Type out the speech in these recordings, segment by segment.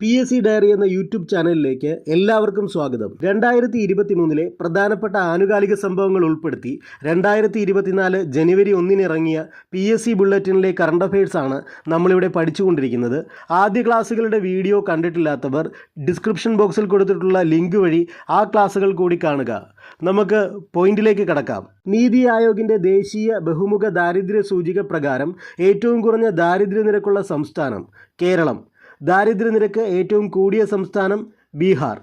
P S C diary എന്ന YouTube ചാനലിലേക്ക് എല്ലാവർക്കും സ്വാഗതം. രണ്ടായിരത്തി ഇരുപത്തി മൂന്നിലെ പ്രധാനപ്പെട്ട ആനുകാലിക സംഭവങ്ങൾ ഉൾപ്പെടുത്തി രണ്ടായിരത്തി ഇരുപത്തിനാല് ജനുവരി ഒന്നിന് ഇറങ്ങിയ പി എസ് സി ബുള്ളറ്റിനിലെ കറണ്ട് ആണ് നമ്മളിവിടെ പഠിച്ചുകൊണ്ടിരിക്കുന്നത്. ആദ്യ ക്ലാസ്സുകളുടെ വീഡിയോ കണ്ടിട്ടില്ലാത്തവർ ഡിസ്ക്രിപ്ഷൻ ബോക്സിൽ കൊടുത്തിട്ടുള്ള ലിങ്ക് വഴി ആ ക്ലാസ്സുകൾ കൂടി കാണുക. നമുക്ക് പോയിന്റിലേക്ക് കടക്കാം. നീതി ആയോഗിന്റെ ദേശീയ ബഹുമുഖ ദാരിദ്ര്യ സൂചിക പ്രകാരം ഏറ്റവും കുറഞ്ഞ ദാരിദ്ര്യ നിരക്കുള്ള സംസ്ഥാനം കേരളം. ദാരിദ്ര്യനിരക്ക് ഏറ്റവും കൂടിയ സംസ്ഥാനം ബീഹാർ.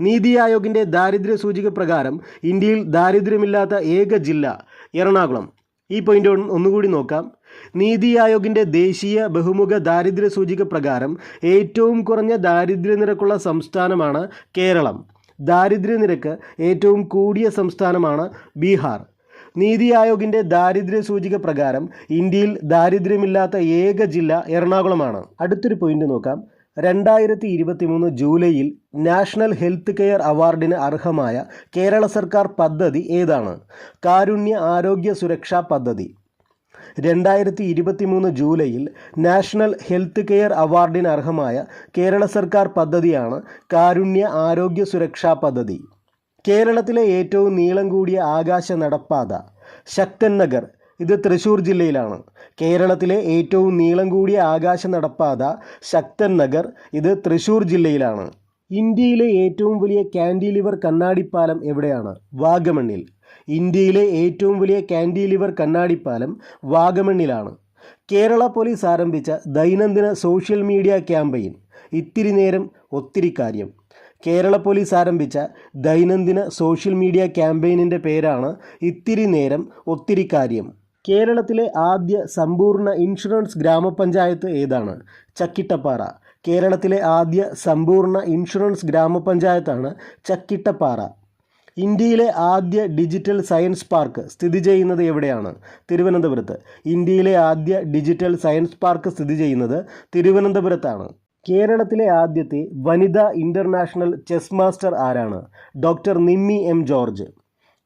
നീതി ആയോഗിന്റെ ദാരിദ്ര്യ സൂചിക പ്രകാരം ഇന്ത്യയിൽ ദാരിദ്ര്യമില്ലാത്ത ഏക ജില്ല എറണാകുളം. ഈ പോയിന്റ് ഒന്ന് ഒന്നുകൂടി നോക്കാം. നീതി ആയോഗിന്റെ ദേശീയ ബഹുമുഖ ദാരിദ്ര്യ സൂചിക പ്രകാരം ഏറ്റവും കുറഞ്ഞ ദാരിദ്ര്യനിരക്കുള്ള സംസ്ഥാനമാണ് കേരളം. ദാരിദ്ര്യനിരക്ക് ഏറ്റവും കൂടിയ സംസ്ഥാനമാണ് ബീഹാർ. നീതി ആയോഗിന്റെ ദാരിദ്ര്യ സൂചിക പ്രകാരം ഇന്ത്യയിൽ ദാരിദ്ര്യമില്ലാത്ത ഏക ജില്ല എറണാകുളമാണ്. അടുത്തൊരു പോയിന്റ് നോക്കാം. രണ്ടായിരത്തി ഇരുപത്തി മൂന്ന് ജൂലൈയിൽ നാഷണൽ ഹെൽത്ത് കെയർ അവാർഡിന് അർഹമായ കേരള സർക്കാർ പദ്ധതി ഏതാണ്? കാരുണ്യ ആരോഗ്യ സുരക്ഷാ പദ്ധതി. രണ്ടായിരത്തി ഇരുപത്തി മൂന്ന് ജൂലൈയിൽ നാഷണൽ ഹെൽത്ത് കെയർ അവാർഡിന് അർഹമായ കേരള സർക്കാർ പദ്ധതിയാണ് കാരുണ്യ ആരോഗ്യ സുരക്ഷാ പദ്ധതി. കേരളത്തിലെ ഏറ്റവും നീളം കൂടിയ ആകാശ നടപ്പാത ശക്തൻ നഗർ ഇത് തൃശ്ശൂർ ജില്ലയിലാണ്. കേരളത്തിലെ ഏറ്റവും നീളം കൂടിയ ആകാശ നടപ്പാത ശക്തൻ നഗർ ഇത് തൃശ്ശൂർ ജില്ലയിലാണ്. ഇന്ത്യയിലെ ഏറ്റവും വലിയ കാൻഡിലിവർ കണ്ണാടിപ്പാലം എവിടെയാണ്? വാഗമണ്ണിൽ. ഇന്ത്യയിലെ ഏറ്റവും വലിയ കാൻഡിലിവർ കണ്ണാടിപ്പാലം വാഗമണ്ണിലാണ്. കേരള പോലീസ് ആരംഭിച്ച ദൈനംദിന സോഷ്യൽ മീഡിയ ക്യാമ്പയിൻ. ഇത്തിരി നേരം ഒത്തിരി കാര്യം. കേരള പോലീസ് ആരംഭിച്ച ദൈനംദിന സോഷ്യൽ മീഡിയ ക്യാമ്പയിനിന്റെ പേരാണ് ഇത്തിരി നേരം ഒത്തിരി കാര്യം. കേരളത്തിലെ ആദ്യ സമ്പൂർണ ഇൻഷുറൻസ് ഗ്രാമപഞ്ചായത്ത് ഏതാണ്? ചക്കിട്ടപ്പാറ. കേരളത്തിലെ ആദ്യ സമ്പൂർണ ഇൻഷുറൻസ് ഗ്രാമപഞ്ചായത്താണ് ചക്കിട്ടപ്പാറ. ഇന്ത്യയിലെ ആദ്യ ഡിജിറ്റൽ സയൻസ് പാർക്ക് സ്ഥിതി ചെയ്യുന്നത് എവിടെയാണ്? തിരുവനന്തപുരത്ത്. ഇന്ത്യയിലെ ആദ്യ ഡിജിറ്റൽ സയൻസ് പാർക്ക് സ്ഥിതി ചെയ്യുന്നത് തിരുവനന്തപുരത്താണ്. കേരളത്തിലെ ആദ്യത്തെ വനിതാ ഇന്റർനാഷണൽ ചെസ് മാസ്റ്റർ ആരാണ്? Doctor Nimmi M George.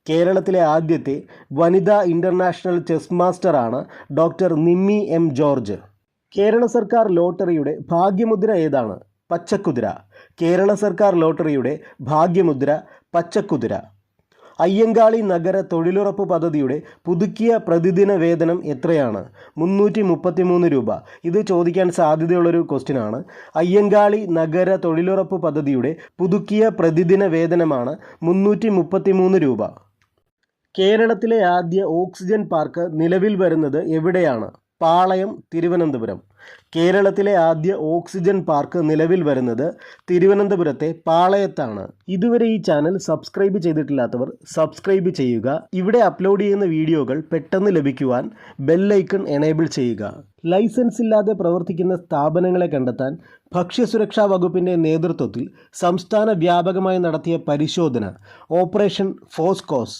കേരളത്തിലെ ആദ്യത്തെ വനിതാ ഇന്റർനാഷണൽ ചെസ് മാസ്റ്ററാണ് doctor Nimmi M George. Kerala സർക്കാർ ലോട്ടറിയുടെ ഭാഗ്യമുദ്ര ഏതാണ്? പച്ചക്കുതിര. കേരള സർക്കാർ ലോട്ടറിയുടെ ഭാഗ്യമുദ്ര പച്ചക്കുതിര. അയ്യങ്കാളി നഗര തൊഴിലുറപ്പ് പദ്ധതിയുടെ പുതുക്കിയ പ്രതിദിന വേതനം എത്രയാണ്? മുന്നൂറ്റി മുപ്പത്തി മൂന്ന് രൂപ. ഇത് ചോദിക്കാൻ സാധ്യതയുള്ളൊരു ക്വസ്റ്റ്യനാണ് അയ്യങ്കാളി നഗര തൊഴിലുറപ്പ് പദ്ധതിയുടെ പുതുക്കിയ പ്രതിദിന വേതനമാണ് മുന്നൂറ്റി മുപ്പത്തി മൂന്ന് രൂപ. കേരളത്തിലെ ആദ്യ ഓക്സിജൻ പാർക്ക് നിലവിൽ വരുന്നത് എവിടെയാണ്? പാളയം തിരുവനന്തപുരം. കേരളത്തിലെ ആദ്യ ഓക്സിജൻ പാർക്ക് നിലവിൽ വരുന്നത് തിരുവനന്തപുരത്തെ പാളയത്താണ്. ഇതുവരെ ഈ ചാനൽ സബ്സ്ക്രൈബ് ചെയ്തിട്ടില്ലാത്തവർ സബ്സ്ക്രൈബ് ചെയ്യുക. ഇവിടെ അപ്ലോഡ് ചെയ്യുന്ന വീഡിയോകൾ പെട്ടെന്ന് ലഭിക്കുവാൻ ബെല്ലൈക്കൺ എനേബിൾ ചെയ്യുക. ലൈസൻസ് ഇല്ലാതെ പ്രവർത്തിക്കുന്ന സ്ഥാപനങ്ങളെ കണ്ടെത്താൻ ഭക്ഷ്യസുരക്ഷാ വകുപ്പിന്റെ നേതൃത്വത്തിൽ സംസ്ഥാന വ്യാപകമായി നടത്തിയ പരിശോധന ഓപ്പറേഷൻ ഫോസ്കോസ്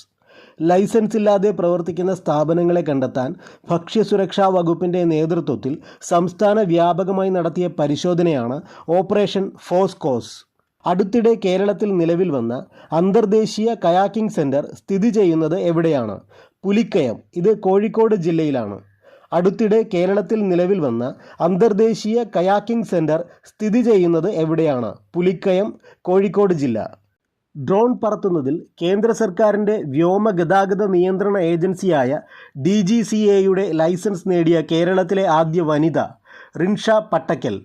ലൈസൻസ് ഇല്ലാതെ പ്രവർത്തിക്കുന്ന സ്ഥാപനങ്ങളെ കണ്ടെത്താൻ ഭക്ഷ്യസുരക്ഷാ വകുപ്പിന്റെ നേതൃത്വത്തിൽ സംസ്ഥാന വ്യാപകമായി നടത്തിയ പരിശോധനയാണ് ഓപ്പറേഷൻ ഫോസ്കോസ് അടുത്തിടെ കേരളത്തിൽ നിലവിൽ വന്ന അന്തർദേശീയ കയാക്കിംഗ് സെന്റർ സ്ഥിതി ചെയ്യുന്നത് എവിടെയാണ്? പുലിക്കയം. ഇത് കോഴിക്കോട് ജില്ലയിലാണ്. അടുത്തിടെ കേരളത്തിൽ നിലവിൽ വന്ന അന്തർദേശീയ കയാക്കിംഗ് സെന്റർ സ്ഥിതി ചെയ്യുന്നത് എവിടെയാണ്? പുലിക്കയം കോഴിക്കോട് ജില്ല. ഡ്രോൺ പറത്തുന്നതിൽ കേന്ദ്ര സർക്കാരിന്റെ വ്യോമ ഗതാഗത നിയന്ത്രണ ഏജൻസിയായ ഡി ജി സി എയുടെ ലൈസൻസ് നേടിയ കേരളത്തിലെ ആദ്യ വനിത റിൻഷ പട്ടക്കൽ.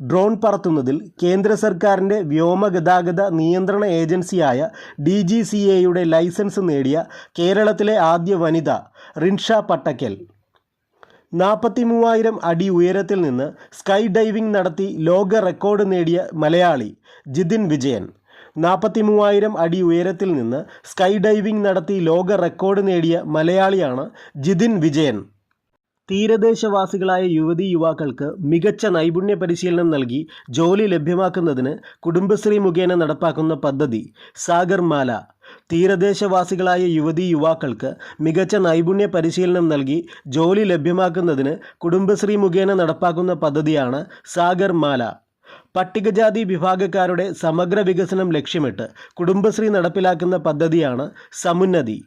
ഡ്രോൺ പറത്തുന്നതിൽ കേന്ദ്ര സർക്കാരിന്റെ വ്യോമ ഗതാഗത നിയന്ത്രണ ഏജൻസിയായ ഡി ജി സി എയുടെ ലൈസൻസ് നേടിയ കേരളത്തിലെ ആദ്യ വനിത റിൻഷ പട്ടക്കൽ. നാൽപ്പത്തി മൂവായിരം അടി ഉയരത്തിൽ നിന്ന് സ്കൈ ഡൈവിംഗ് നടത്തി ലോക റെക്കോർഡ് നേടിയ മലയാളി ജിതിൻ വിജയൻ. നാൽപ്പത്തി മൂവായിരം അടി ഉയരത്തിൽ നിന്ന് സ്കൈ ഡൈവിംഗ് നടത്തി ലോക റെക്കോർഡ് നേടിയ മലയാളിയാണ് ജിതിൻ വിജയൻ. തീരദേശവാസികളായ യുവതി യുവാക്കൾക്ക് മികച്ച നൈപുണ്യ പരിശീലനം നൽകി ജോലി ലഭ്യമാക്കുന്നതിന് കുടുംബശ്രീ മുഖേന നടപ്പാക്കുന്ന പദ്ധതി സാഗർമാല തീരദേശവാസികളായ യുവതി യുവാക്കൾക്ക് മികച്ച നൈപുണ്യ പരിശീലനം നൽകി ജോലി ലഭ്യമാക്കുന്നതിന് കുടുംബശ്രീ മുഖേന നടപ്പാക്കുന്ന പദ്ധതിയാണ് സാഗർമാല പട്ടികജാതി വിഭാഗക്കാരുടെ സമഗ്ര വികസനം ലക്ഷ്യമിട്ട് കുടുംബശ്രീ നടപ്പിലാക്കുന്ന പദ്ധതിയാണ് സമുന്നതി.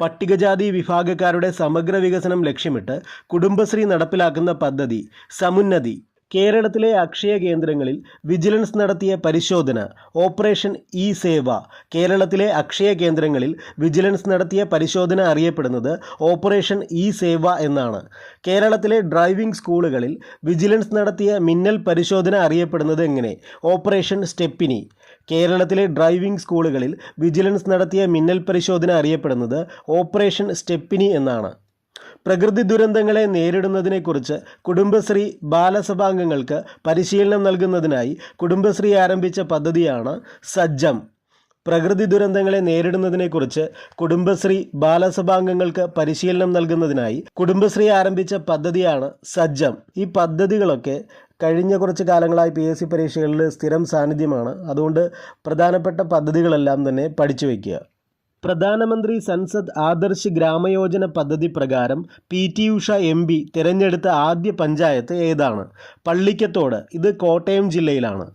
പട്ടികജാതി വിഭാഗക്കാരുടെ സമഗ്ര വികസനം ലക്ഷ്യമിട്ട് കുടുംബശ്രീ നടപ്പിലാക്കുന്ന പദ്ധതി സമുന്നതി. കേരളത്തിലെ അക്ഷയ കേന്ദ്രങ്ങളിൽ വിജിലൻസ് നടത്തിയ പരിശോധന ഓപ്പറേഷൻ ഇ സേവ. കേരളത്തിലെ അക്ഷയ കേന്ദ്രങ്ങളിൽ വിജിലൻസ് നടത്തിയ പരിശോധന അറിയപ്പെടുന്നത് ഓപ്പറേഷൻ ഇ സേവ എന്നാണ്. കേരളത്തിലെ ഡ്രൈവിംഗ് സ്കൂളുകളിൽ വിജിലൻസ് നടത്തിയ മിന്നൽ പരിശോധന അറിയപ്പെടുന്നത് എങ്ങനെ? Operation stepney. കേരളത്തിലെ ഡ്രൈവിംഗ് സ്കൂളുകളിൽ വിജിലൻസ് നടത്തിയ മിന്നൽ പരിശോധന അറിയപ്പെടുന്നത് ഓപ്പറേഷൻ സ്റ്റെപ്പിനി എന്നാണ്. പ്രകൃതി ദുരന്തങ്ങളെ നേരിടുന്നതിനെക്കുറിച്ച് കുടുംബശ്രീ ബാലസഭാംഗങ്ങൾക്ക് പരിശീലനം നൽകുന്നതിനായി കുടുംബശ്രീ ആരംഭിച്ച പദ്ധതിയാണ് സജ്ജം. പ്രകൃതി ദുരന്തങ്ങളെ നേരിടുന്നതിനെക്കുറിച്ച് കുടുംബശ്രീ ബാലസഭാംഗങ്ങൾക്ക് പരിശീലനം നൽകുന്നതിനായി കുടുംബശ്രീ ആരംഭിച്ച പദ്ധതിയാണ് സജ്ജം. ഈ പദ്ധതികളൊക്കെ കഴിഞ്ഞ കുറച്ച് കാലങ്ങളായി പി എസ് സി പരീക്ഷകളിൽ സ്ഥിരം സാന്നിധ്യമാണ്. അതുകൊണ്ട് പ്രധാനപ്പെട്ട പദ്ധതികളെല്ലാം തന്നെ പഠിച്ചു വയ്ക്കുക. പ്രധാനമന്ത്രി സൻസദ് ആദർശ് ഗ്രാമയോജന പദ്ധതി പ്രകാരം P T Usha M P തിരഞ്ഞെടുത്ത ആദ്യ പഞ്ചായത്ത് ഏതാണ്? പള്ളിക്കത്തോട്. ഇത് കോട്ടയം ജില്ലയിലാണ്.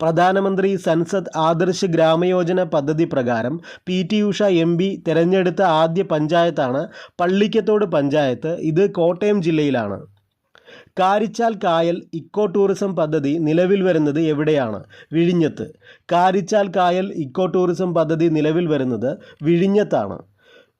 പ്രധാനമന്ത്രി സൻസദ് ആദർശ് ഗ്രാമയോജന പദ്ധതി പ്രകാരം P T Usha M P തിരഞ്ഞെടുത്ത ആദ്യ പഞ്ചായത്താണ് പള്ളിക്കത്തോട് പഞ്ചായത്ത്. ഇത് കോട്ടയം ജില്ലയിലാണ്. കാരിച്ചാൽ കായൽ ഇക്കോ ടൂറിസം പദ്ധതി നിലവിൽ വരുന്നത് എവിടെയാണ്? വിഴിഞ്ഞത്ത്. കാരിച്ചാൽ കായൽ ഇക്കോ ടൂറിസം പദ്ധതി നിലവിൽ വരുന്നത് വിഴിഞ്ഞത്താണ്.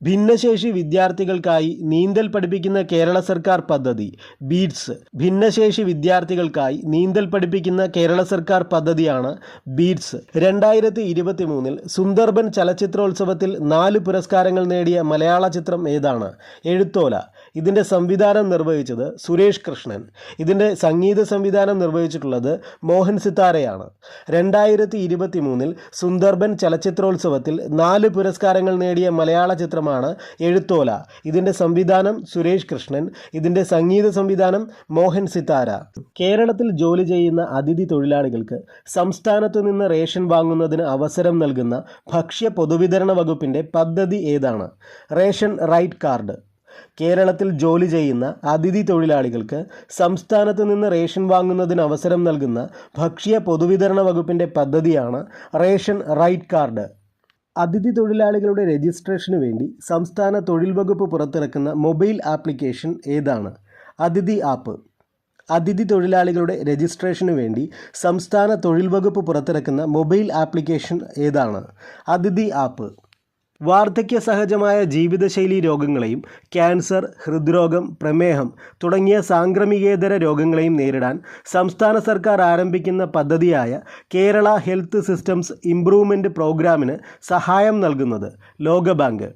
ഭിന്നശേഷി വിദ്യാർത്ഥികൾക്കായി നീന്തൽ പഠിപ്പിക്കുന്ന കേരള സർക്കാർ പദ്ധതി ബീഡ്സ്. ഭിന്നശേഷി വിദ്യാർത്ഥികൾക്കായി നീന്തൽ പഠിപ്പിക്കുന്ന കേരള സർക്കാർ പദ്ധതിയാണ് ബീഡ്സ്. രണ്ടായിരത്തി ഇരുപത്തി മൂന്നിൽ സുന്ദർബൻ ചലച്ചിത്രോത്സവത്തിൽ നാല് പുരസ്കാരങ്ങൾ നേടിയ മലയാള ചിത്രം ഏതാണ്? എഴുത്തോല. ഇതിന്റെ സംവിധാനം നിർവഹിച്ചത് സുരേഷ് കൃഷ്ണൻ. ഇതിന്റെ സംഗീത സംവിധാനം നിർവഹിച്ചിട്ടുള്ളത് മോഹൻ സിത്താരയാണ്. രണ്ടായിരത്തി ഇരുപത്തി മൂന്നിൽ സുന്ദർബൻ ചലച്ചിത്രോത്സവത്തിൽ നാല് പുരസ്കാരങ്ങൾ നേടിയ മലയാള ചിത്രമാണ് എഴുത്തോല. ഇതിന്റെ സംവിധാനം സുരേഷ് കൃഷ്ണൻ ഇതിന്റെ സംഗീത സംവിധാനം മോഹൻ സിത്താര. കേരളത്തിൽ ജോലി ചെയ്യുന്ന അതിഥി തൊഴിലാളികൾക്ക് സംസ്ഥാനത്തു നിന്ന് റേഷൻ വാങ്ങുന്നതിന് അവസരം നൽകുന്ന ഭക്ഷ്യ പൊതുവിതരണ വകുപ്പിന്റെ പദ്ധതി ഏതാണ്? Ration right card. കേരളത്തിൽ ജോലി ചെയ്യുന്ന അതിഥി തൊഴിലാളികൾക്ക് സംസ്ഥാനത്ത് നിന്ന് റേഷൻ വാങ്ങുന്നതിന് അവസരം നൽകുന്ന ഭക്ഷ്യ പൊതുവിതരണ വകുപ്പിന്റെ പദ്ധതിയാണ് റേഷൻ റൈറ്റ് കാർഡ്. അതിഥി തൊഴിലാളികളുടെ രജിസ്ട്രേഷന് വേണ്ടി സംസ്ഥാന തൊഴിൽ വകുപ്പ് പുറത്തിറക്കുന്ന മൊബൈൽ ആപ്ലിക്കേഷൻ ഏതാണ്? അതിഥി ആപ്പ്. അതിഥി തൊഴിലാളികളുടെ രജിസ്ട്രേഷന് വേണ്ടി സംസ്ഥാന തൊഴിൽ വകുപ്പ് പുറത്തിറക്കുന്ന മൊബൈൽ ആപ്ലിക്കേഷൻ ഏതാണ്? അതിഥി ആപ്പ്. വാർദ്ധക്യ സഹജമായ ജീവിതശൈലി രോഗങ്ങളെയും ക്യാൻസർ ഹൃദ്രോഗം പ്രമേഹം തുടങ്ങിയ സാംക്രമികേതര രോഗങ്ങളെയും നേരിടാൻ സംസ്ഥാന സർക്കാർ ആരംഭിക്കുന്ന പദ്ധതിയായ കേരള ഹെൽത്ത് സിസ്റ്റംസ് ഇംപ്രൂവ്മെന്റ് പ്രോഗ്രാമിന് സഹായം നൽകുന്നത് ലോകബാങ്ക്.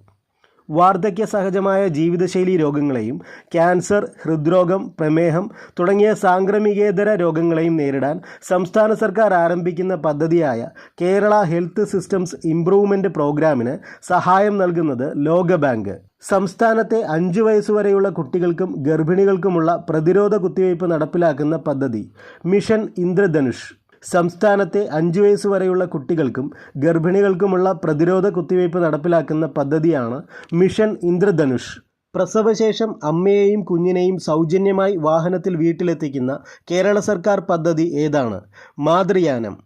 വാർദ്ധക്യ സഹജമായ ജീവിതശൈലി രോഗങ്ങളെയും ക്യാൻസർ ഹൃദ്രോഗം പ്രമേഹം തുടങ്ങിയ സാംക്രമികേതര രോഗങ്ങളെയും നേരിടാൻ സംസ്ഥാന സർക്കാർ ആരംഭിക്കുന്ന പദ്ധതിയായ കേരള ഹെൽത്ത് സിസ്റ്റംസ് ഇംപ്രൂവ്മെന്റ് പ്രോഗ്രാമിന് സഹായം നൽകുന്നത് ലോകബാങ്ക്. സംസ്ഥാനത്തെ അഞ്ച് വയസ്സുവരെയുള്ള കുട്ടികൾക്കും ഗർഭിണികൾക്കുമുള്ള പ്രതിരോധ കുത്തിവയ്പ് നടപ്പിലാക്കുന്ന പദ്ധതി മിഷൻ ഇന്ദ്രധനുഷ്. സംസ്ഥാനത്തെ അഞ്ചു വയസ്സ് വരെയുള്ള കുട്ടികൾക്കും ഗർഭിണികൾക്കുമുള്ള പ്രതിരോധ കുത്തിവയ്പ് നടപ്പിലാക്കുന്ന പദ്ധതിയാണ് മിഷൻ ഇന്ദ്രധനുഷ്. പ്രസവശേഷം അമ്മയെയും കുഞ്ഞിനെയും സൗജന്യമായി വാഹനത്തിൽ വീട്ടിലെത്തിക്കുന്ന കേരള സർക്കാർ പദ്ധതി ഏതാണ്? മാതൃയാനം.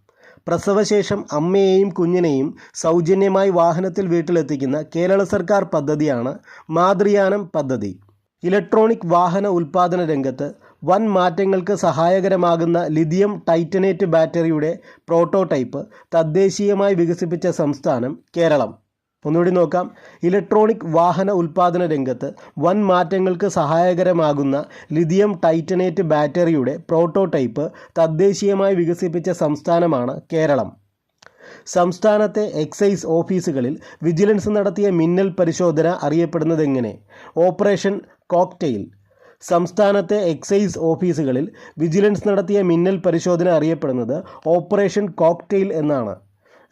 പ്രസവശേഷം അമ്മയെയും കുഞ്ഞിനെയും സൗജന്യമായി വാഹനത്തിൽ വീട്ടിലെത്തിക്കുന്ന കേരള സർക്കാർ പദ്ധതിയാണ് മാതൃയാനം പദ്ധതി. ഇലക്ട്രോണിക് വാഹന ഉൽപ്പാദന രംഗത്ത് വൻ മാറ്റങ്ങൾക്ക് സഹായകരമാകുന്ന ലിഥിയം ടൈറ്റനേറ്റ് ബാറ്ററിയുടെ പ്രോട്ടോടൈപ്പ് തദ്ദേശീയമായി വികസിപ്പിച്ച സംസ്ഥാനം കേരളം. ഒന്നുകൂടി നോക്കാം. ഇലക്ട്രോണിക് വാഹന ഉൽപ്പാദന രംഗത്ത് വൻ മാറ്റങ്ങൾക്ക് സഹായകരമാകുന്ന ലിഥിയം ടൈറ്റനേറ്റ് ബാറ്ററിയുടെ പ്രോട്ടോടൈപ്പ് തദ്ദേശീയമായി വികസിപ്പിച്ച സംസ്ഥാനമാണ് കേരളം. സംസ്ഥാനത്തെ എക്സൈസ് ഓഫീസുകളിൽ വിജിലൻസ് നടത്തിയ മിന്നൽ പരിശോധന അറിയപ്പെടുന്നതെങ്ങനെ? ഓപ്പറേഷൻ കോക്ടെയിൽ സംസ്ഥാനത്തെ എക്സൈസ് ഓഫീസുകളിൽ വിജിലൻസ് നടത്തിയ മിന്നൽ പരിശോധന അറിയപ്പെടുന്നത് ഓപ്പറേഷൻ കോക്ടെയിൽ എന്നാണ്.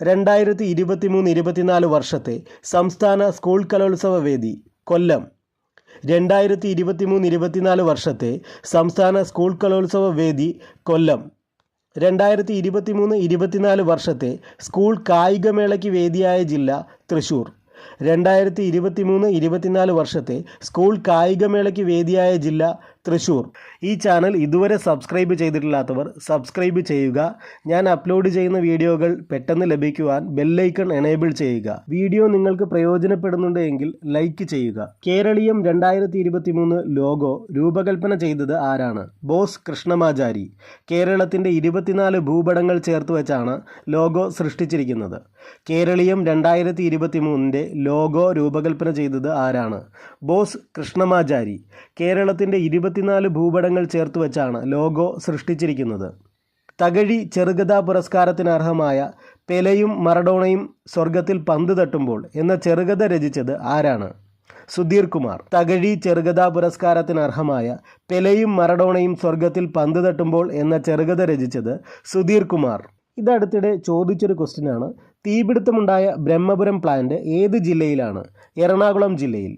രണ്ടായിരത്തി ഇരുപത്തി മൂന്ന് ഇരുപത്തിനാല് വർഷത്തെ സംസ്ഥാന സ്കൂൾ കലോത്സവ വേദി കൊല്ലം. രണ്ടായിരത്തി ഇരുപത്തി മൂന്ന് ഇരുപത്തിനാല് വർഷത്തെ സംസ്ഥാന സ്കൂൾ കലോത്സവ വേദി കൊല്ലം. രണ്ടായിരത്തി ഇരുപത്തി മൂന്ന് ഇരുപത്തിനാല് വർഷത്തെ സ്കൂൾ കായികമേളയ്ക്ക് വേദിയായ ജില്ല തൃശ്ശൂർ രണ്ടായിരത്തി ഇരുപത്തി മൂന്ന് ഇരുപത്തിനാല് വർഷത്തെ സ്കൂൾ കായികമേളയ്ക്ക് വേദിയായ ജില്ല തൃശ്ശൂർ ഈ ചാനൽ ഇതുവരെ സബ്സ്ക്രൈബ് ചെയ്തിട്ടില്ലാത്തവർ സബ്സ്ക്രൈബ് ചെയ്യുക. ഞാൻ അപ്ലോഡ് ചെയ്യുന്ന വീഡിയോകൾ പെട്ടെന്ന് ലഭിക്കുവാൻ ബെല്ലൈക്കൺ എനേബിൾ ചെയ്യുക. വീഡിയോ നിങ്ങൾക്ക് പ്രയോജനപ്പെടുന്നുണ്ട് എങ്കിൽ ലൈക്ക് ചെയ്യുക. കേരളീയം രണ്ടായിരത്തി ഇരുപത്തി മൂന്ന് ലോഗോ രൂപകൽപ്പന ചെയ്തത് ആരാണ്? ബോസ് കൃഷ്ണമാചാരി. കേരളത്തിന്റെ ഇരുപത്തിനാല് ഭൂപടങ്ങൾ ചേർത്ത് വെച്ചാണ് ലോഗോ സൃഷ്ടിച്ചിരിക്കുന്നത്. കേരളീയം രണ്ടായിരത്തി ഇരുപത്തി മൂന്നിന്റെ ലോഗോ രൂപകൽപ്പന ചെയ്തത് ആരാണ്? ബോസ് കൃഷ്ണമാചാരി. കേരളത്തിന്റെ ഇരുപത്തിനാല് ഭൂപടങ്ങൾ ചേർത്ത് വെച്ചാണ് ലോഗോ സൃഷ്ടിച്ചിരിക്കുന്നത്. തകഴി ചെറുകഥാ പുരസ്കാരത്തിന് അർഹമായ പെലയും മറഡോണയും സ്വർഗത്തിൽ പന്ത് തട്ടുമ്പോൾ എന്ന ചെറുകഥ രചിച്ചത് ആരാണ്? സുധീർ കുമാർ. തകഴി ചെറുകഥാ പുരസ്കാരത്തിന് അർഹമായ പെലയും മറഡോണയും സ്വർഗത്തിൽ പന്ത് തട്ടുമ്പോൾ എന്ന ചെറുകഥ രചിച്ചത് സുധീർ കുമാർ. ഇതടുത്തിടെ ചോദിച്ചൊരു ക്വസ്റ്റ്യനാണ് തീപിടുത്തമുണ്ടായ ബ്രഹ്മപുരം പ്ലാന്റ് ഏത് ജില്ലയിലാണ്? എറണാകുളം ജില്ലയിൽ.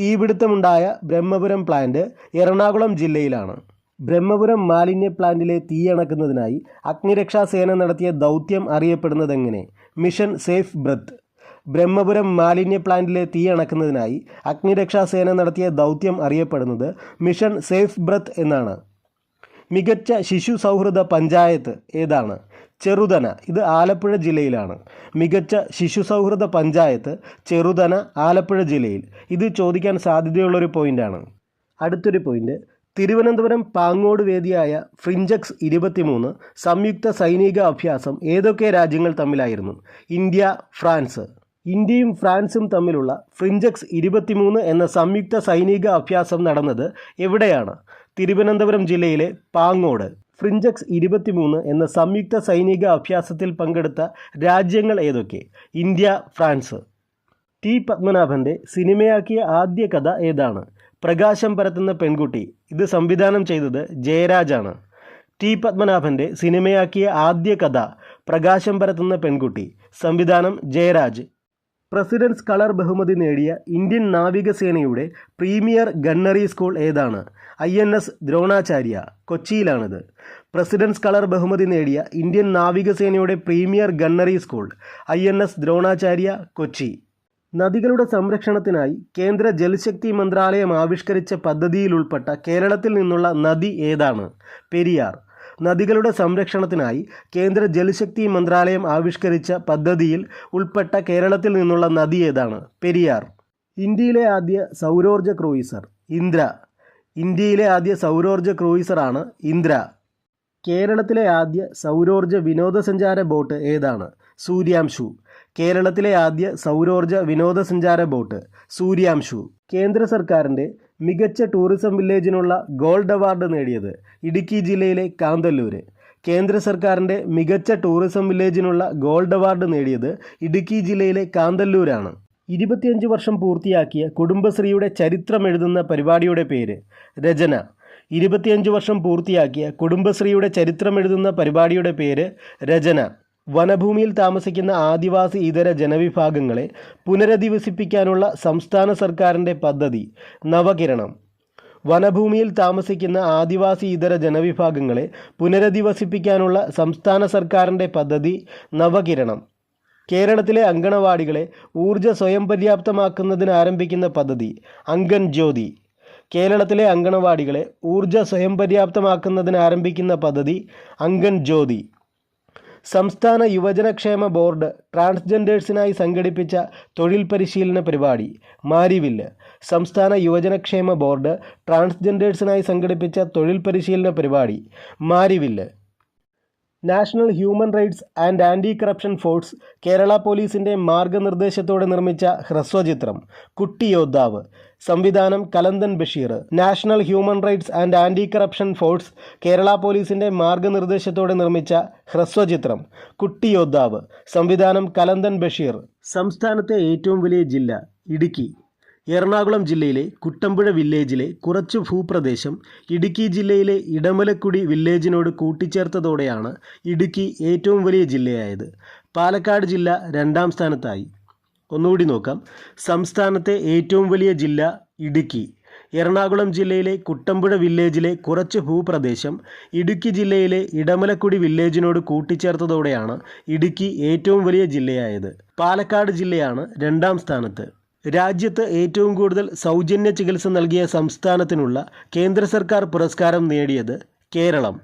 തീപിടുത്തമുണ്ടായ ബ്രഹ്മപുരം പ്ലാന്റ് എറണാകുളം ജില്ലയിലാണ്. ബ്രഹ്മപുരം മാലിന്യ പ്ലാന്റിലെ തീയണക്കുന്നതിനായി അഗ്നിരക്ഷാ സേന നടത്തിയ ദൗത്യം അറിയപ്പെടുന്നതെങ്ങനെ? Mission safe breath. ബ്രഹ്മപുരം മാലിന്യ പ്ലാന്റിലെ തീ അണക്കുന്നതിനായി അഗ്നിരക്ഷാ സേന നടത്തിയ ദൗത്യം അറിയപ്പെടുന്നത് മിഷൻ സേഫ് ബ്രത്ത് എന്നാണ്. മികച്ച ശിശു സൗഹൃദ പഞ്ചായത്ത് ഏതാണ്? ചെറുതന. ഇത് ആലപ്പുഴ ജില്ലയിലാണ്. മികച്ച ശിശു സൗഹൃദ പഞ്ചായത്ത് ചെറുതന ആലപ്പുഴ ജില്ലയിൽ. ഇത് ചോദിക്കാൻ സാധ്യതയുള്ളൊരു പോയിന്റാണ് അടുത്തൊരു പോയിന്റ് തിരുവനന്തപുരം പാങ്ങോട് വേദിയായ ഫ്രിഞ്ചക്സ് ഇരുപത്തിമൂന്ന് സംയുക്ത സൈനിക അഭ്യാസം ഏതൊക്കെ രാജ്യങ്ങൾ തമ്മിലായിരുന്നു? India France. ഇന്ത്യയും ഫ്രാൻസും തമ്മിലുള്ള ഫ്രിഞ്ചക്സ് ഇരുപത്തിമൂന്ന് എന്ന സംയുക്ത സൈനിക അഭ്യാസം നടന്നത് എവിടെയാണ്? തിരുവനന്തപുരം ജില്ലയിലെ പാങ്ങോട്. ഫ്രിഞ്ചക്സ് ഇരുപത്തിമൂന്ന് എന്ന സംയുക്ത സൈനിക അഭ്യാസത്തിൽ പങ്കെടുത്ത രാജ്യങ്ങൾ ഏതൊക്കെ? India France. ടി. പത്മനാഭന്റെ സിനിമയാക്കിയ ആദ്യ കഥ ഏതാണ്? പ്രകാശം പരത്തുന്ന പെൺകുട്ടി. ഇത് സംവിധാനം ചെയ്തത് ജയരാജാണ്. ടി. പത്മനാഭന്റെ സിനിമയാക്കിയ ആദ്യ കഥ പ്രകാശം പരത്തുന്ന പെൺകുട്ടി. സംവിധാനം ജയരാജ്. പ്രസിഡൻസ് കളർ ബഹുമതി നേടിയ ഇന്ത്യൻ നാവികസേനയുടെ പ്രീമിയർ ഗണ്ണറി സ്കൂൾ ഏതാണ്? ഐ എൻ എസ് ദ്രോണാചാര്യ കൊച്ചിയിലാണിത്. പ്രസിഡൻസ് കളർ ബഹുമതി നേടിയ ഇന്ത്യൻ നാവികസേനയുടെ premier gunnery school I N S Dronacharya Kochi. നദികളുടെ സംരക്ഷണത്തിനായി കേന്ദ്ര ജലശക്തി മന്ത്രാലയം ആവിഷ്കരിച്ച പദ്ധതിയിൽ ഉൾപ്പെട്ട കേരളത്തിൽ നിന്നുള്ള നദി ഏതാണ്? പെരിയാർ നദികളുടെ സംരക്ഷണത്തിനായി കേന്ദ്ര ജലശക്തി മന്ത്രാലയം ആവിഷ്കരിച്ച പദ്ധതിയിൽ ഉൾപ്പെട്ട കേരളത്തിൽ നിന്നുള്ള നദി ഏതാണ്? പെരിയാർ. ഇന്ത്യയിലെ ആദ്യ സൗരോർജ ക്രൂയിസർ. ഇന്ദ്ര. ഇന്ത്യയിലെ ആദ്യ സൗരോർജ ക്രൂയിസറാണ് ഇന്ദ്ര. കേരളത്തിലെ ആദ്യ സൗരോർജ വിനോദസഞ്ചാര ബോട്ട് ഏതാണ്? സൂര്യാംശു. കേരളത്തിലെ ആദ്യ സൗരോർജ വിനോദസഞ്ചാര ബോട്ട് സൂര്യാംശു. കേന്ദ്ര സർക്കാരിന്റെ മികച്ച ടൂറിസം വില്ലേജിനുള്ള ഗോൾഡ് അവാർഡ് നേടിയത് ഇടുക്കി ജില്ലയിലെ കാന്തല്ലൂര്. കേന്ദ്ര സർക്കാരിന്റെ മികച്ച ടൂറിസം വില്ലേജിനുള്ള ഗോൾഡ് അവാർഡ് നേടിയത് ഇടുക്കി ജില്ലയിലെ കാന്തല്ലൂരാണ്. ഇരുപത്തിയഞ്ച് വർഷം പൂർത്തിയാക്കിയ കുടുംബശ്രീയുടെ ചരിത്രം എഴുതുന്ന പരിപാടിയുടെ പേര് രചന. ഇരുപത്തിയഞ്ച് വർഷം പൂർത്തിയാക്കിയ കുടുംബശ്രീയുടെ ചരിത്രം എഴുതുന്ന പരിപാടിയുടെ പേര് രചന. വനഭൂമിയിൽ താമസിക്കുന്ന ആദിവാസി ഇതര ജനവിഭാഗങ്ങളെ പുനരധിവസിപ്പിക്കാനുള്ള സംസ്ഥാന സർക്കാരിന്റെ പദ്ധതി നവകിരണം. വനഭൂമിയിൽ താമസിക്കുന്ന ആദിവാസി ഇതര ജനവിഭാഗങ്ങളെ പുനരധിവസിപ്പിക്കാനുള്ള സംസ്ഥാന സർക്കാരിന്റെ പദ്ധതി നവകിരണം. കേരളത്തിലെ അങ്കണവാടികളെ ഊർജ സ്വയം പര്യാപ്തമാക്കുന്നതിന് ആരംഭിക്കുന്ന പദ്ധതി അങ്കൻ ജ്യോതി. കേരളത്തിലെ അങ്കണവാടികളെ ഊർജ സ്വയം പര്യാപ്തമാക്കുന്നതിന് ആരംഭിക്കുന്ന പദ്ധതി അങ്കൻ ജ്യോതി. സംസ്ഥാന യുവജനക്ഷേമ ബോർഡ് ട്രാൻസ്ജെൻഡേഴ്സിനായി സംഘടിപ്പിച്ച തൊഴിൽ പരിശീലന പരിപാടി മാരിവില്ല്. സംസ്ഥാന യുവജനക്ഷേമ ബോർഡ് ട്രാൻസ്ജെൻഡേഴ്സിനായി സംഘടിപ്പിച്ച തൊഴിൽ പരിശീലന പരിപാടി മാരിവില്ല്. National human rights and anti corruption force Kerala പോലീസിന്റെ മാർഗനിർദ്ദേശത്തോടെ നിർമ്മിച്ച ഹ്രസ്വചിത്രം കുട്ടി യോദ്ധാവ്. സംവിധാനം Kalanthan Basheer. National human rights and anti corruption force Kerala പോലീസിന്റെ മാർഗനിർദ്ദേശത്തോടെ നിർമ്മിച്ച ഹ്രസ്വചിത്രം കുട്ടി യോദ്ധാവ്. സംവിധാനം കലന്തൻ ബഷീർ. സംസ്ഥാനത്തെ ഏറ്റവും വലിയ ജില്ല ഇടുക്കി. എറണാകുളം ജില്ലയിലെ കുട്ടമ്പുഴ വില്ലേജിലെ കുറച്ച് ഭൂപ്രദേശം ഇടുക്കി ജില്ലയിലെ ഇടമലക്കുടി വില്ലേജിനോട് കൂട്ടിച്ചേർത്തതോടെയാണ് ഇടുക്കി ഏറ്റവും വലിയ ജില്ലയായത്. പാലക്കാട് ജില്ല രണ്ടാം സ്ഥാനത്തായി. ഒന്നുകൂടി നോക്കാം. സംസ്ഥാനത്തെ ഏറ്റവും വലിയ ജില്ല ഇടുക്കി. എറണാകുളം ജില്ലയിലെ കുട്ടമ്പുഴ വില്ലേജിലെ കുറച്ച് ഭൂപ്രദേശം ഇടുക്കി ജില്ലയിലെ ഇടമലക്കുടി വില്ലേജിനോട് കൂട്ടിച്ചേർത്തതോടെയാണ് ഇടുക്കി ഏറ്റവും വലിയ ജില്ലയായത്. പാലക്കാട് ജില്ലയാണ് രണ്ടാം സ്ഥാനത്ത്. രാജ്യത്ത് ഏറ്റവും കൂടുതൽ സൗജന്യ ചികിത്സ നൽകിയ സംസ്ഥാനത്തിനുള്ള കേന്ദ്ര സർക്കാർ പുരസ്കാരം നേടിയത് കേരളം.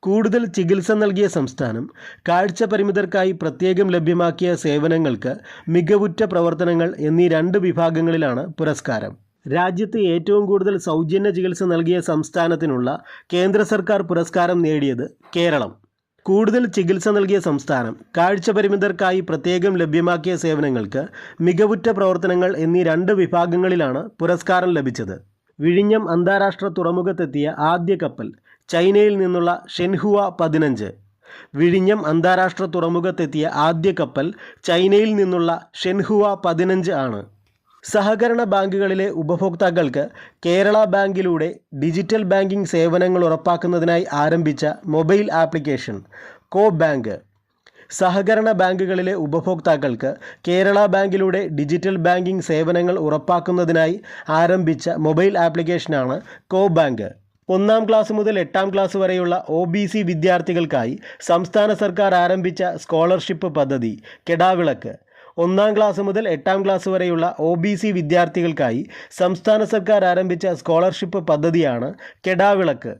കൂടുതൽ ചികിത്സ നൽകിയ സംസ്ഥാനം കാഴ്ച പരിമിതർക്കായി പ്രത്യേകം ലഭ്യമാക്കിയ സേവനങ്ങൾക്ക് മികവുറ്റ പ്രവർത്തനങ്ങൾ എന്നീ രണ്ട് വിഭാഗങ്ങളിലാണ് പുരസ്കാരം. രാജ്യത്ത് ഏറ്റവും കൂടുതൽ സൗജന്യ ചികിത്സ നൽകിയ സംസ്ഥാനത്തിനുള്ള കേന്ദ്ര സർക്കാർ പുരസ്കാരം നേടിയത് കേരളം. കൂടുതൽ ചികിത്സ നൽകിയ സംസ്ഥാനം കാഴ്ചപരിമിതർക്കായി പ്രത്യേകം ലഭ്യമാക്കിയ സേവനങ്ങൾക്ക് മികവുറ്റ പ്രവർത്തനങ്ങൾ എന്നീ രണ്ട് വിഭാഗങ്ങളിലാണ് പുരസ്കാരം ലഭിച്ചത്. വിഴിഞ്ഞം അന്താരാഷ്ട്ര തുറമുഖത്തെത്തിയ ആദ്യ കപ്പൽ ചൈനയിൽ നിന്നുള്ള ഷെൻഹുവ പതിനഞ്ച്. വിഴിഞ്ഞം അന്താരാഷ്ട്ര തുറമുഖത്തെത്തിയ ആദ്യ കപ്പൽ ചൈനയിൽ നിന്നുള്ള ഷെൻഹുവ പതിനഞ്ച് ആണ്. സഹകരണ ബാങ്കുകളിലെ ഉപഭോക്താക്കൾക്ക് കേരള ബാങ്കിലൂടെ ഡിജിറ്റൽ ബാങ്കിംഗ് സേവനങ്ങൾ ഉറപ്പാക്കുന്നതിനായി ആരംഭിച്ച മൊബൈൽ ആപ്ലിക്കേഷൻ കോ ബാങ്ക് സഹകരണ ബാങ്കുകളിലെ ഉപഭോക്താക്കൾക്ക് കേരള ബാങ്കിലൂടെ ഡിജിറ്റൽ ബാങ്കിംഗ് സേവനങ്ങൾ ഉറപ്പാക്കുന്നതിനായി ആരംഭിച്ച മൊബൈൽ ആപ്ലിക്കേഷനാണ് കോ ബാങ്ക് ഒന്നാം ക്ലാസ് മുതൽ എട്ടാം ക്ലാസ് വരെയുള്ള ഒ ബി സി വിദ്യാർത്ഥികൾക്കായി സംസ്ഥാന സർക്കാർ ആരംഭിച്ച സ്കോളർഷിപ്പ് പദ്ധതി കെടാവിളക്ക്. ഒന്നാം ക്ലാസ് മുതൽ എട്ടാം ക്ലാസ് വരെയുള്ള ഒ ബി സി വിദ്യാർത്ഥികൾക്കായി സംസ്ഥാന സർക്കാർ ആരംഭിച്ച സ്കോളർഷിപ്പ് പദ്ധതിയാണ് കെടാവിളക്ക്.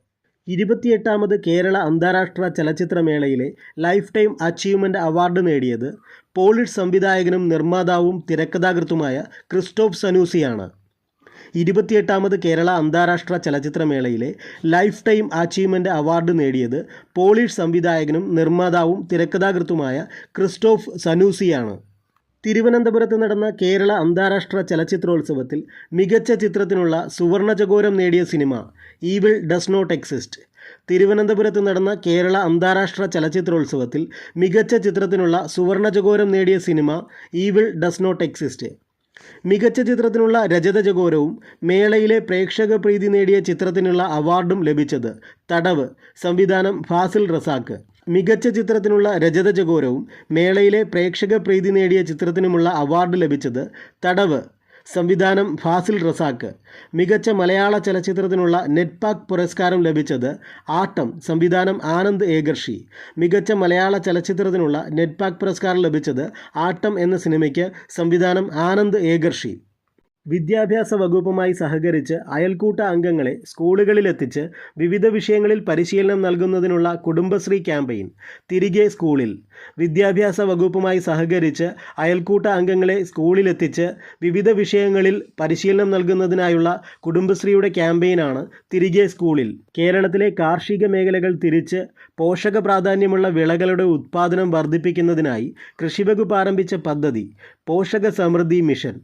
ഇരുപത്തിയെട്ടാമത് കേരള അന്താരാഷ്ട്ര ചലച്ചിത്രമേളയിലെ ലൈഫ് ടൈം അച്ചീവ്മെന്റ് അവാർഡ് നേടിയത് പോളിഷ് സംവിധായകനും നിർമ്മാതാവും തിരക്കഥാകൃത്തുമായ ക്രിസ്റ്റോഫ് സനൂസിയാണ്. ഇരുപത്തിയെട്ടാമത് കേരള അന്താരാഷ്ട്ര ചലച്ചിത്രമേളയിലെ ലൈഫ് ടൈം അച്ചീവ്മെന്റ് അവാർഡ് നേടിയത് പോളിഷ് സംവിധായകനും നിർമ്മാതാവും തിരക്കഥാകൃത്തുമായ ക്രിസ്റ്റോഫ് സനൂസിയാണ്. തിരുവനന്തപുരത്ത് നടന്ന കേരള അന്താരാഷ്ട്ര ചലച്ചിത്രോത്സവത്തിൽ മികച്ച ചിത്രത്തിനുള്ള സുവർണചകോരം നേടിയ cinema evil does not exist തിരുവനന്തപുരത്ത് നടന്ന കേരള അന്താരാഷ്ട്ര ചലച്ചിത്രോത്സവത്തിൽ മികച്ച ചിത്രത്തിനുള്ള സുവർണചകോരം നേടിയ cinema evil does not exist മികച്ച ചിത്രത്തിനുള്ള രജത ചകോരവും മേളയിലെ പ്രേക്ഷക പ്രീതി നേടിയ ചിത്രത്തിനുള്ള അവാർഡും ലഭിച്ചത് തടവ് സംവിധാനം ഫാസിൽ റസാക്ക്. മികച്ച ചിത്രത്തിനുള്ള രജത ചകോരവും മേളയിലെ പ്രേക്ഷക പ്രീതി നേടിയ ചിത്രത്തിനുമുള്ള അവാർഡ് ലഭിച്ചത് തടവ് സംവിധാനം ഫാസിൽ റസാക്ക്. മികച്ച മലയാള ചലച്ചിത്രത്തിനുള്ള നെറ്റ്പാക് പുരസ്കാരം ലഭിച്ചത് ആട്ടം സംവിധാനം ആനന്ദ് ഏഗർഷി മികച്ച മലയാള ചലച്ചിത്രത്തിനുള്ള നെറ്റ്പാക് പുരസ്കാരം ലഭിച്ചത് ആട്ടം എന്ന സിനിമയ്ക്ക് സംവിധാനം ആനന്ദ് ഏഗർഷി വിദ്യാഭ്യാസ വകുപ്പുമായി സഹകരിച്ച് അയൽക്കൂട്ട അംഗങ്ങളെ സ്കൂളുകളിലെത്തിച്ച് വിവിധ വിഷയങ്ങളിൽ പരിശീലനം നൽകുന്നതിനുള്ള കുടുംബശ്രീ ക്യാമ്പയിൻ തിരികെ സ്കൂളിൽ. വിദ്യാഭ്യാസ വകുപ്പുമായി സഹകരിച്ച് അയൽക്കൂട്ട അംഗങ്ങളെ സ്കൂളിലെത്തിച്ച് വിവിധ വിഷയങ്ങളിൽ പരിശീലനം നൽകുന്നതിനായുള്ള കുടുംബശ്രീയുടെ ക്യാമ്പയിനാണ് തിരികെ സ്കൂളിൽ. കേരളത്തിലെ കാർഷിക മേഖലകൾ തിരിച്ച് പോഷക പ്രാധാന്യമുള്ള വിളകളുടെ ഉത്പാദനം വർദ്ധിപ്പിക്കുന്നതിനായി കൃഷിവകുപ്പ് ആരംഭിച്ച പദ്ധതി പോഷക സമൃദ്ധി മിഷൻ.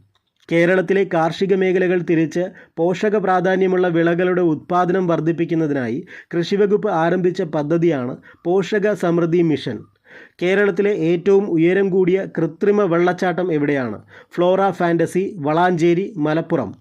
കേരളത്തിലെ കാർഷിക മേഖലകൾ തിരിച്ച് പോഷക പ്രാധാന്യമുള്ള വിളകളുടെ ഉത്പാദനം വർദ്ധിപ്പിക്കുന്നതിനായി കൃഷിവകുപ്പ് ആരംഭിച്ച പദ്ധതിയാണ് പോഷക സമൃദ്ധി മിഷൻ. കേരളത്തിലെ ഏറ്റവും ഉയരം കൂടിയ കൃത്രിമ വെള്ളച്ചാട്ടം എവിടെയാണ്? Flora fantasy Valanchery Malappuram.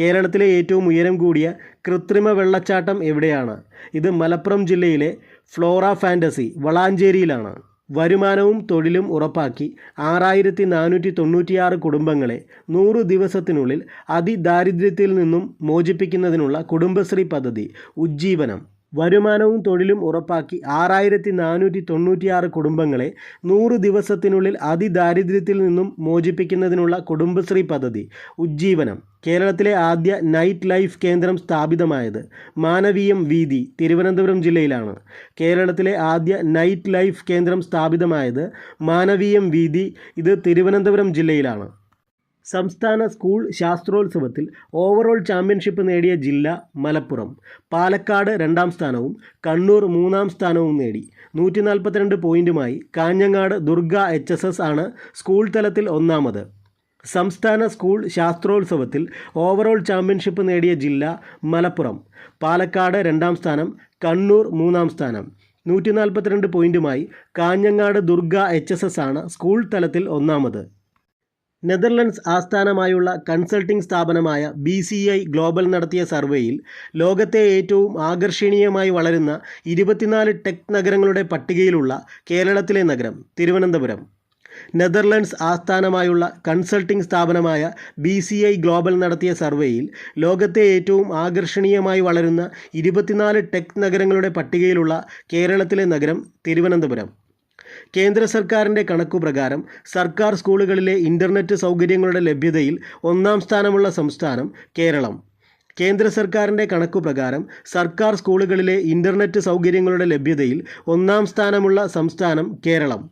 കേരളത്തിലെ ഏറ്റവും ഉയരം കൂടിയ കൃത്രിമ വെള്ളച്ചാട്ടം എവിടെയാണ്? ഇത് മലപ്പുറം ജില്ലയിലെ ഫ്ലോറ ഫാന്റസി വളാഞ്ചേരിയിലാണ്. വരുമാനവും തൊഴിലും ഉറപ്പാക്കി ആറായിരത്തി നാനൂറ്റി തൊണ്ണൂറ്റിയാറ് കുടുംബങ്ങളെ നൂറ് ദിവസത്തിനുള്ളിൽ അതിദാരിദ്ര്യത്തിൽ നിന്നും മോചിപ്പിക്കുന്നതിനുള്ള കുടുംബശ്രീ പദ്ധതി ഉജ്ജീവനം. വരുമാനവും തൊഴിലും ഉറപ്പാക്കി ആറായിരത്തി നാനൂറ്റി തൊണ്ണൂറ്റിയാറ് കുടുംബങ്ങളെ നൂറ് ദിവസത്തിനുള്ളിൽ അതിദാരിദ്ര്യത്തിൽ നിന്നും മോചിപ്പിക്കുന്നതിനുള്ള കുടുംബശ്രീ പദ്ധതി ഉജ്ജീവനം കേരളത്തിലെ ആദ്യ നൈറ്റ് ലൈഫ് കേന്ദ്രം സ്ഥാപിതമായത് മാനവീയം വീതി തിരുവനന്തപുരം ജില്ലയിലാണ്. കേരളത്തിലെ ആദ്യ നൈറ്റ് ലൈഫ് കേന്ദ്രം സ്ഥാപിതമായത് മാനവീയം വീതി ഇത് തിരുവനന്തപുരം ജില്ലയിലാണ്. സംസ്ഥാന സ്കൂൾ ശാസ്ത്രോത്സവത്തിൽ ഓവറോൾ ചാമ്പ്യൻഷിപ്പ് നേടിയ ജില്ല മലപ്പുറം. പാലക്കാട് രണ്ടാം സ്ഥാനവും കണ്ണൂർ മൂന്നാം സ്ഥാനവും നേടി. നൂറ്റി നാൽപ്പത്തിരണ്ട് പോയിന്റുമായി Kanhangad Durga H S S ആണ് സ്കൂൾ തലത്തിൽ ഒന്നാമത്. സംസ്ഥാന സ്കൂൾ ശാസ്ത്രോത്സവത്തിൽ ഓവറോൾ ചാമ്പ്യൻഷിപ്പ് നേടിയ ജില്ല മലപ്പുറം. പാലക്കാട് രണ്ടാം സ്ഥാനം കണ്ണൂർ മൂന്നാം സ്ഥാനം. നൂറ്റി നാൽപ്പത്തിരണ്ട് പോയിന്റുമായി Kanhangad Durga H S S ആണ് സ്കൂൾ തലത്തിൽ ഒന്നാമത്. നെതർലൻഡ്സ് ആസ്ഥാനമായുള്ള കൺസൾട്ടിംഗ് സ്ഥാപനമായ ബി സി ഐ ഗ്ലോബൽ നടത്തിയ സർവേയിൽ ലോകത്തെ ഏറ്റവും ആകർഷണീയമായി വളരുന്ന ഇരുപത്തിനാല് ടെക് നഗരങ്ങളുടെ പട്ടികയിലുള്ള കേരളത്തിലെ നഗരം തിരുവനന്തപുരം. നെതർലൻഡ്സ് ആസ്ഥാനമായുള്ള കൺസൾട്ടിംഗ് സ്ഥാപനമായ ബി സി ഐ ഗ്ലോബൽ നടത്തിയ സർവേയിൽ ലോകത്തെ ഏറ്റവും ആകർഷണീയമായി വളരുന്ന ഇരുപത്തിനാല് ടെക് നഗരങ്ങളുടെ പട്ടികയിലുള്ള കേരളത്തിലെ നഗരം തിരുവനന്തപുരം. കേന്ദ്ര സർക്കാരിന്റെ കണക്കുപ്രകാരം സർക്കാർ സ്കൂളുകളിലെ ഇന്റർനെറ്റ് സൗകര്യങ്ങളുടെ ലഭ്യതയിൽ ഒന്നാം സ്ഥാനമുള്ള സംസ്ഥാനം കേരളം. കേന്ദ്ര സർക്കാരിന്റെ കണക്കുപ്രകാരം സർക്കാർ സ്കൂളുകളിലെ ഇന്റർനെറ്റ് സൗകര്യങ്ങളുടെ ലഭ്യതയിൽ ഒന്നാം സ്ഥാനമുള്ള സംസ്ഥാനം കേരളം.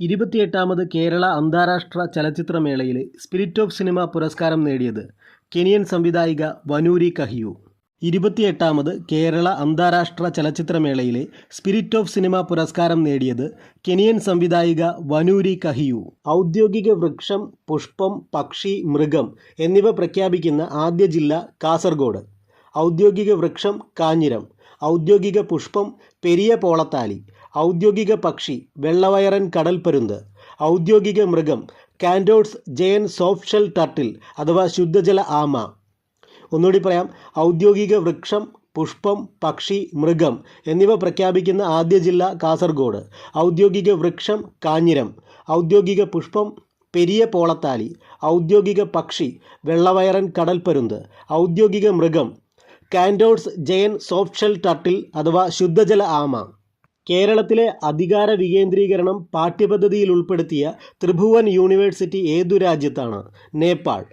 ഇരുപത്തിയെട്ടാമത് കേരള അന്താരാഷ്ട്ര ചലച്ചിത്രമേളയിലെ സ്പിരിറ്റ് ഓഫ് സിനിമ പുരസ്കാരം നേടിയത് കെനിയൻ സംവിധായിക വനൂരി കഹിയു. ഇരുപത്തിയെട്ടാമത് കേരള അന്താരാഷ്ട്ര ചലച്ചിത്രമേളയിലെ സ്പിരിറ്റ് ഓഫ് സിനിമ പുരസ്കാരം നേടിയത് കെനിയൻ സംവിധായിക വനൂരി കഹിയു. ഔദ്യോഗിക വൃക്ഷം പുഷ്പം പക്ഷി മൃഗം എന്നിവ പ്രഖ്യാപിക്കുന്ന ആദ്യ ജില്ല കാസർഗോഡ്. ഔദ്യോഗിക വൃക്ഷം കാഞ്ഞിരം. ഔദ്യോഗിക പുഷ്പം പെരിയ പോളത്താലി. ഔദ്യോഗിക പക്ഷി വെള്ളവയറൻ കടൽപ്പരുന്ത് ഔദ്യോഗിക മൃഗം Cantor's giant soft shell turtle അഥവാ ശുദ്ധജല ആമ. ഒന്നുകൂടി പറയാം. ഔദ്യോഗിക വൃക്ഷം പുഷ്പം പക്ഷി മൃഗം എന്നിവ പ്രഖ്യാപിക്കുന്ന ആദ്യ ജില്ല കാസർഗോഡ്. ഔദ്യോഗിക വൃക്ഷം കാഞ്ഞിരം. ഔദ്യോഗിക പുഷ്പം പെരിയ പോളത്താലി. ഔദ്യോഗിക പക്ഷി വെള്ളവയറൻ കടൽപ്പരുന്ത് ഔദ്യോഗിക മൃഗം Cantor's giant soft shell turtle അഥവാ ശുദ്ധജല ആമ. കേരളത്തിലെ അധികാര വികേന്ദ്രീകരണം പാഠ്യപദ്ധതിയിൽ ഉൾപ്പെടുത്തിയ ത്രിഭുവൻ യൂണിവേഴ്സിറ്റി ഏതു രാജ്യത്താണ്? നേപ്പാൾ.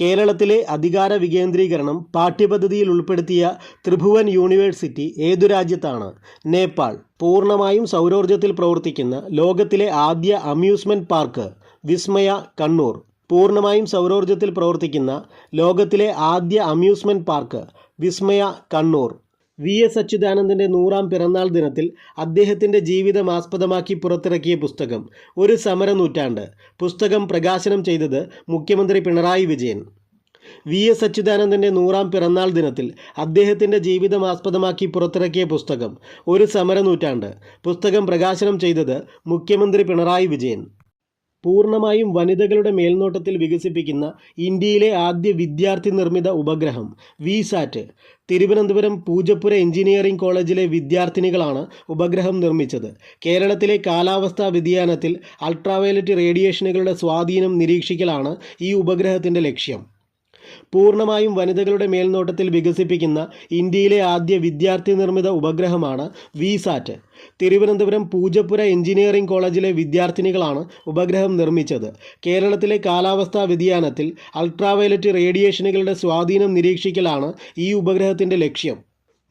കേരളത്തിലെ അധികാര വികേന്ദ്രീകരണം പാഠ്യപദ്ധതിയിൽ ഉൾപ്പെടുത്തിയ ത്രിഭുവൻ യൂണിവേഴ്സിറ്റി ഏതു രാജ്യത്താണ്? നേപ്പാൾ. പൂർണമായും സൗരോർജത്തിൽ പ്രവർത്തിക്കുന്ന ലോകത്തിലെ ആദ്യ അമ്യൂസ്മെന്റ് പാർക്ക് വിസ്മയ കണ്ണൂർ. പൂർണമായും സൗരോർജത്തിൽ പ്രവർത്തിക്കുന്ന ലോകത്തിലെ ആദ്യ amusement park Vismaya Kannur. V S അച്യുതാനന്ദന്റെ നൂറാം പിറന്നാൾ ദിനത്തിൽ അദ്ദേഹത്തിന്റെ ജീവിതം ആസ്പദമാക്കി പുറത്തിറക്കിയ പുസ്തകം ഒരു സമര നൂറ്റാണ്ട് പുസ്തകം പ്രകാശനം ചെയ്തത് മുഖ്യമന്ത്രി പിണറായി വിജയൻ. വി എസ് അച്യുതാനന്ദന്റെ നൂറാം പിറന്നാൾ ദിനത്തിൽ അദ്ദേഹത്തിന്റെ ജീവിതം ആസ്പദമാക്കി പുറത്തിറക്കിയ പുസ്തകം ഒരു സമര നൂറ്റാണ്ട് പുസ്തകം പ്രകാശനം ചെയ്തത് മുഖ്യമന്ത്രി പിണറായി വിജയൻ. പൂർണമായും വനിതകളുടെ മേൽനോട്ടത്തിൽ വികസിപ്പിക്കുന്ന ഇന്ത്യയിലെ ആദ്യ വിദ്യാർത്ഥി നിർമ്മിത ഉപഗ്രഹം വിസാറ്റ്. തിരുവനന്തപുരം പൂജപ്പുര എഞ്ചിനീയറിംഗ് കോളേജിലെ വിദ്യാർത്ഥിനികളാണ് ഉപഗ്രഹം നിർമ്മിച്ചത്. കേരളത്തിലെ കാലാവസ്ഥാ വ്യതിയാനത്തിൽ അൾട്രാവയലറ്റ് റേഡിയേഷനുകളുടെ സ്വാധീനം നിരീക്ഷിക്കലാണ് ഈ ഉപഗ്രഹത്തിന്റെ ലക്ഷ്യം. പൂർണമായും വനിതകളുടെ മേൽനോട്ടത്തിൽ വികസിപ്പിക്കുന്ന ഇന്ത്യയിലെ ആദ്യ വിദ്യാർത്ഥി നിർമ്മിത ഉപഗ്രഹമാണ് വിസാറ്റ്. തിരുവനന്തപുരം പൂജപ്പുര എഞ്ചിനീയറിംഗ് കോളേജിലെ വിദ്യാർത്ഥിനികളാണ് ഉപഗ്രഹം നിർമ്മിച്ചത്. കേരളത്തിലെ കാലാവസ്ഥാ വ്യതിയാനത്തിൽ അൾട്രാവയലറ്റ് റേഡിയേഷനുകളുടെ സ്വാധീനം നിരീക്ഷിക്കലാണ് ഈ ഉപഗ്രഹത്തിന്റെ ലക്ഷ്യം.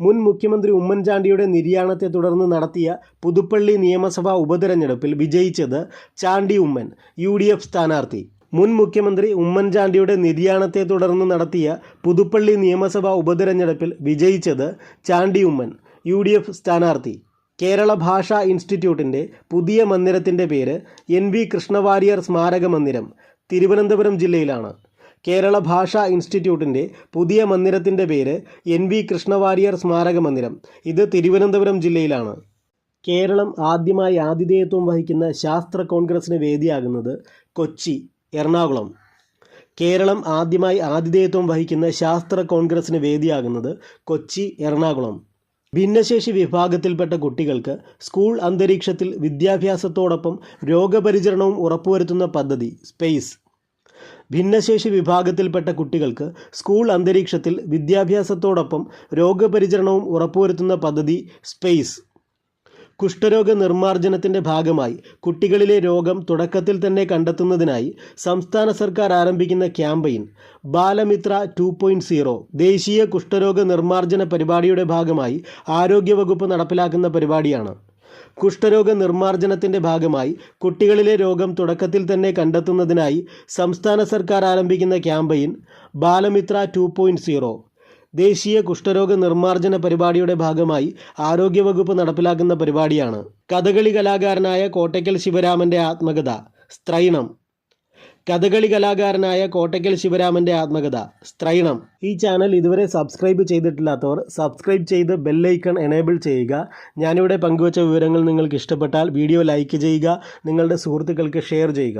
മുൻ മുഖ്യമന്ത്രി ഉമ്മൻചാണ്ടിയുടെ നിര്യാണത്തെ തുടർന്ന് നടത്തിയ പുതുപ്പള്ളി നിയമസഭാ ഉപതെരഞ്ഞെടുപ്പിൽ വിജയിച്ചത് Chandy Oommen U D F സ്ഥാനാർത്ഥി. മുൻ മുഖ്യമന്ത്രി ഉമ്മൻചാണ്ടിയുടെ നിര്യാണത്തെ തുടർന്ന് നടത്തിയ പുതുപ്പള്ളി നിയമസഭാ ഉപതെരഞ്ഞെടുപ്പിൽ വിജയിച്ചത് Chandy Oommen U D F സ്ഥാനാർത്ഥി. കേരള ഭാഷാ ഇൻസ്റ്റിറ്റ്യൂട്ടിന്റെ പുതിയ മന്ദിരത്തിന്റെ പേര് എൻ വി കൃഷ്ണവാര്യർ സ്മാരക മന്ദിരം തിരുവനന്തപുരം ജില്ലയിലാണ്. കേരള ഭാഷാ ഇൻസ്റ്റിറ്റ്യൂട്ടിന്റെ പുതിയ മന്ദിരത്തിന്റെ പേര് എൻ വി കൃഷ്ണവാര്യർ സ്മാരക മന്ദിരം ഇത് തിരുവനന്തപുരം ജില്ലയിലാണ്. കേരളം ആദ്യമായി ആതിഥേയത്വം വഹിക്കുന്ന ശാസ്ത്ര കോൺഗ്രസിന് വേദിയാകുന്നത് കൊച്ചി. എറണാകുളം. കേരളം ആദ്യമായി ആതിഥേയത്വം വഹിക്കുന്ന ശാസ്ത്ര കോൺഗ്രസിന് വേദിയാകുന്നത് കൊച്ചി എറണാകുളം. ഭിന്നശേഷി വിഭാഗത്തിൽപ്പെട്ട കുട്ടികൾക്ക് സ്കൂൾ അന്തരീക്ഷത്തിൽ വിദ്യാഭ്യാസത്തോടൊപ്പം രോഗപരിചരണവും ഉറപ്പുവരുത്തുന്ന പദ്ധതി സ്പേസ്. ഭിന്നശേഷി വിഭാഗത്തിൽപ്പെട്ട കുട്ടികൾക്ക് സ്കൂൾ അന്തരീക്ഷത്തിൽ വിദ്യാഭ്യാസത്തോടൊപ്പം രോഗപരിചരണവും ഉറപ്പുവരുത്തുന്ന പദ്ധതി സ്പേസ്. കുഷ്ഠരോഗ നിർമ്മാർജനത്തിന്റെ ഭാഗമായി കുട്ടികളിലെ രോഗം തുടക്കത്തിൽ തന്നെ കണ്ടെത്തുന്നതിനായി സംസ്ഥാന സർക്കാർ ആരംഭിക്കുന്ന campaign. Balamitra two point zero ദേശീയ കുഷ്ഠരോഗ നിർമ്മാർജന പരിപാടിയുടെ ഭാഗമായി ആരോഗ്യവകുപ്പ് നടപ്പിലാക്കുന്ന പരിപാടിയാണ്. കുഷ്ഠരോഗ നിർമ്മാർജനത്തിന്റെ ഭാഗമായി കുട്ടികളിലെ രോഗം തുടക്കത്തിൽ തന്നെ കണ്ടെത്തുന്നതിനായി സംസ്ഥാന സർക്കാർ ആരംഭിക്കുന്ന ക്യാമ്പയിൻ ബാലമിത്ര ടു ദേശീയ കുഷ്ഠരോഗ നിർമ്മാർജന പരിപാടിയുടെ ഭാഗമായി ആരോഗ്യവകുപ്പ് നടപ്പിലാക്കുന്ന പരിപാടിയാണ്. കഥകളി കലാകാരനായ കോട്ടയ്ക്കൽ ശിവരാമന്റെ ആത്മകഥ സ്ത്രൈണം. കഥകളി കലാകാരനായ കോട്ടയ്ക്കൽ ശിവരാമന്റെ ആത്മകഥ സ്ത്രൈണം. ഈ ചാനൽ ഇതുവരെ സബ്സ്ക്രൈബ് ചെയ്തിട്ടില്ലാത്തവർ സബ്സ്ക്രൈബ് ചെയ്ത് ബെല്ലൈക്കൺ എനേബിൾ ചെയ്യുക. ഞാനിവിടെ പങ്കുവച്ച വിവരങ്ങൾ നിങ്ങൾക്ക് ഇഷ്ടപ്പെട്ടാൽ വീഡിയോ ലൈക്ക് ചെയ്യുക. നിങ്ങളുടെ സുഹൃത്തുക്കൾക്ക് ഷെയർ ചെയ്യുക.